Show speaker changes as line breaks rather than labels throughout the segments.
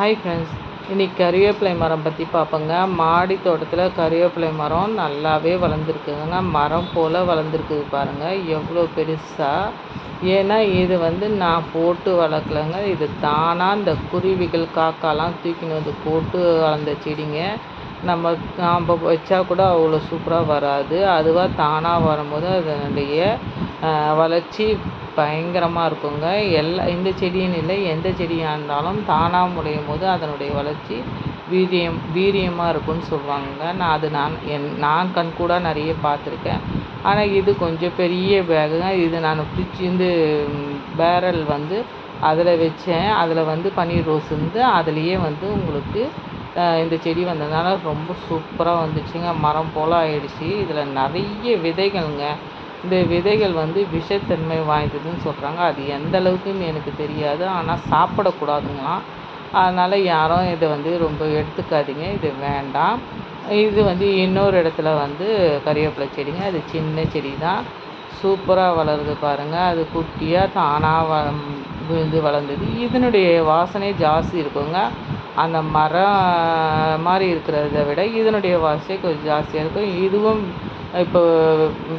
Hi friends இன்றைக்கி கறிவேப்பிலை மரம் பற்றி பார்ப்போங்க. மாடி தோட்டத்தில் கறிவேப்பிலை மரம் நல்லாவே வளர்ந்துருக்குதுங்க. மரம் போல் வளர்ந்துருக்குது பாருங்கள் எவ்வளோ பெருசாக ஏன்னா இது வந்து நான் போட்டு வளர்க்கலங்க. இது தானாக இந்த குருவிகள் காக்காலாம் தூக்கின்னு வந்து போட்டு வளர்ந்த செடிங்க. நம்ம நாம் வச்சா கூட அவ்வளோ சூப்பராக வராது. அதுவாக தானாக வரும்போது அதனுடைய வளர்ச்சி பயங்கரமாக இருக்குங்க. எல்லா இந்த செடின்னு இல்லை. எந்த செடியாக இருந்தாலும் தானாக முளையும் போது அதனுடைய வளர்ச்சி வீரியம் வீரியமாக இருக்கும்னு சொல்லுவாங்க நான் அது நான் என் நான் கண்கூடாக நிறைய பார்த்துருக்கேன். ஆனால் இது கொஞ்சம் பெரிய பேகுங்க. இது நான் ஃப்ரிட்ஜ் இந்த பேரல் வந்து அதில் வச்சேன். அதில் வந்து பன்னீர் ரோஸ் இருந்து அதுலேயே வந்து உங்களுக்கு இந்த செடி வந்ததுனால ரொம்ப சூப்பராக வந்துச்சுங்க. மரம் போல் ஆயிடுச்சு. இதில் நிறைய விதைகள்ங்க. இந்த விதைகள் வந்து விஷத்தன்மை வாய்ந்ததுன்னு சொல்கிறாங்க அது எந்த அளவுக்குன்னு எனக்கு தெரியாது. ஆனால் சாப்பிடக்கூடாதுங்களாம். அதனால் யாரும் இதை வந்து ரொம்ப எடுத்துக்காதீங்க. இது வேண்டாம். இது வந்து இன்னொரு இடத்துல வந்து கறிவேப்பிலை செடிங்க. அது சின்ன செடி தான் சூப்பராக வளருது பாருங்கள் அது குட்டியாக தானாக வ விழுந்து வளர்ந்தது. இதனுடைய வாசனை ஜாஸ்தி இருக்குங்க. அந்த மரம் மாதிரி இருக்கிறத விட இதனுடைய வாசனை கொஞ்சம் ஜாஸ்தியாக இருக்கும். இதுவும் இப்போ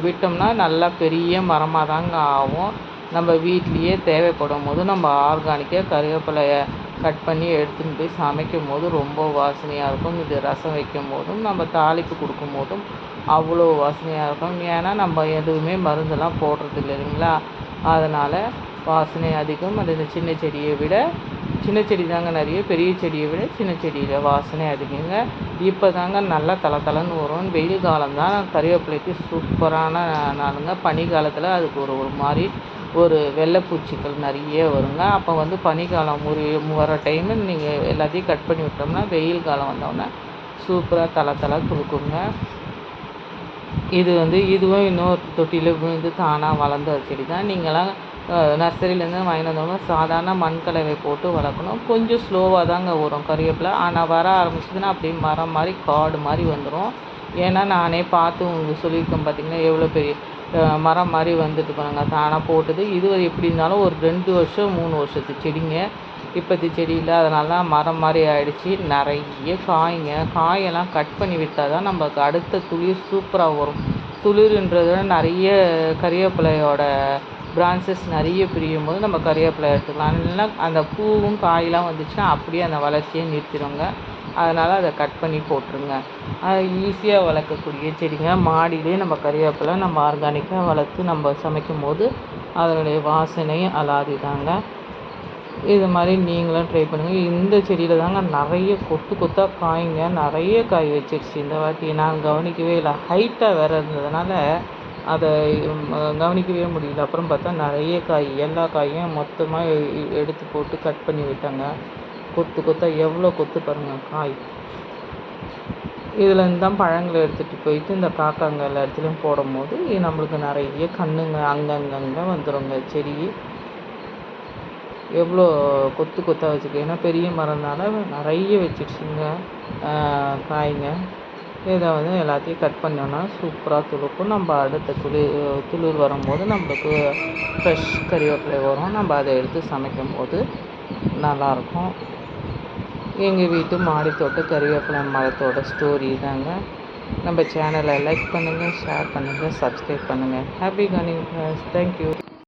விட்டோம்னா நல்லா பெரிய மரமாக தாங்க ஆகும். நம்ம வீட்லேயே தேவைப்படும் போது நம்ம ஆர்கானிக்காக கருவேப்பிலையை கட் பண்ணி எடுத்துன்னு போய் சமைக்கும் போது ரொம்ப வாசனையாக இருக்கும். இது ரசம் வைக்கும் போதும் நம்ம தாளிப்பு கொடுக்கும் போதும் அவ்வளோ வாசனையாக இருக்கும். ஏன்னா நம்ம எதுவுமே மருந்தெல்லாம் போடுறது இல்லைங்களா? அதனால் வாசனை அதிகம். அது இந்த சின்ன செடியை விட சின்ன செடி தாங்க நிறைய பெரிய செடியை விட சின்ன செடியில் வாசனை அதிகங்க. இப்போ தாங்க நல்லா தலை தலைன்னு வரும். வெயில் காலம் தான் கறிவேப்பிலைக்கு சூப்பரான நாளுங்க. பனி காலத்தில் அதுக்கு ஒரு ஒரு மாதிரி ஒரு வெள்ளைப்பூச்சிகள் நிறைய வருங்க. அப்போ வந்து பனிக்காலம் ஒரு வர டைமு நீங்கள் எல்லாத்தையும் கட் பண்ணி விட்டோம்னா வெயில் காலம் வந்தோடனே சூப்பராக தலை தலை கொடுக்குங்க இது வந்து இதுவும் இன்னொரு தொட்டியில் விழுந்து தானாக வளர்ந்த செடி தான் நீங்களாம் நர்சரியிலேருந்து வாங்கிட்டு வந்தோம்னா சாதாரண மண் கலவை போட்டு வளர்க்கணும். கொஞ்சம் ஸ்லோவாக தாங்க வரும் கறிவேப்பிலை. ஆனால் வர ஆரம்பிச்சதுன்னா அப்படியே மரம் மாதிரி காடு மாதிரி வந்துடும் ஏன்னா நானே பார்த்து உங்களுக்கு சொல்லியிருக்கேன் பார்த்தீங்கன்னா எவ்வளோ பெரிய மரம் மாதிரி வந்துட்டு பாருங்க தானாக போட்டது. இது எப்படி இருந்தாலும் ஒரு ரெண்டு வருஷம் மூணு வருஷத்து செடிங்க. இப்போத்தி செடி இல்லை. அதனால தான் மரம் மாதிரி ஆகிடுச்சி நிறைய காய்ங்க. காயெல்லாம் கட் பண்ணி விட்டால் தான் நமக்கு அடுத்த துளிர் சூப்பராக வரும். துளிர்ன்றத நிறைய கறிவேப்பிலையோட பிரான்ச்சஸ் நிறைய பிரியும் போது நம்ம கறிவேப்பிலை எடுத்துக்கலாம். இல்லைன்னா அந்த பூவும் காயெலாம் வந்துச்சுன்னா அப்படியே அந்த வளர்ச்சியை நிறுத்திடுங்க அதனால் அதை கட் பண்ணி போட்டுருங்க. அது ஈஸியாக வளர்க்கக்கூடிய செடிங்க. மாடியிலே நம்ம கறிவேப்பிலை நம்ம ஆர்கானிக்காக வளர்த்து நம்ம சமைக்கும் போது அதனுடைய வாசனை அலாதி தாங்க இது மாதிரி நீங்களும் ட்ரை பண்ணுங்கள் இந்த செடியில் தாங்க நிறைய கொத்து கொத்தாக காய்ங்க. நிறைய காய் வச்சிருச்சு இந்த வாட்டி. நான் கவனிக்கவே இல்லை. ஹைட்டாக வேறு இருந்ததுனால அதை கவனிக்கவே முடியல. அப்புறம் பார்த்தா நிறைய காய் எல்லா காயும் மொத்தமாக எடுத்து போட்டு கட் பண்ணி விட்டாங்க. கொத்து கொத்தாக எவ்வளோ கொத்து பாருங்கள் காய். இதுலேருந்து தான் பழங்களை எடுத்துகிட்டு போயிட்டு இந்த காக்காங்க எல்லா இடத்துலையும் போடும் போது நம்மளுக்கு நிறைய கண்ணுங்க அங்கங்கங்கே வந்துடுங்க செடி எவ்வளோ கொத்து கொத்தாக வச்சுருக்கு. ஏன்னா பெரிய மரம்னால நிறைய வச்சிடுச்சுங்க காய்ங்க. இதை வந்து எல்லாத்தையும் கட் பண்ணோன்னா சூப்பராக துளுக்கும் நம்ம அடுத்த துளிர் துளிர் வரும்போது நம்மளுக்கு ஃப்ரெஷ் கறிவேப்பிலை வரும். நம்ம அதை எடுத்து சமைக்கும் போது நல்லாயிருக்கும். எங்கள் வீட்டு மாடித்தோட்ட கறிவேப்பிலை மரத்தோட ஸ்டோரி தாங்க. நம்ம சேனலை லைக் பண்ணுங்கள் ஷேர் பண்ணுங்கள் சப்ஸ்கிரைப் பண்ணுங்கள் ஹாப்பி கனிங் தேங்க்யூ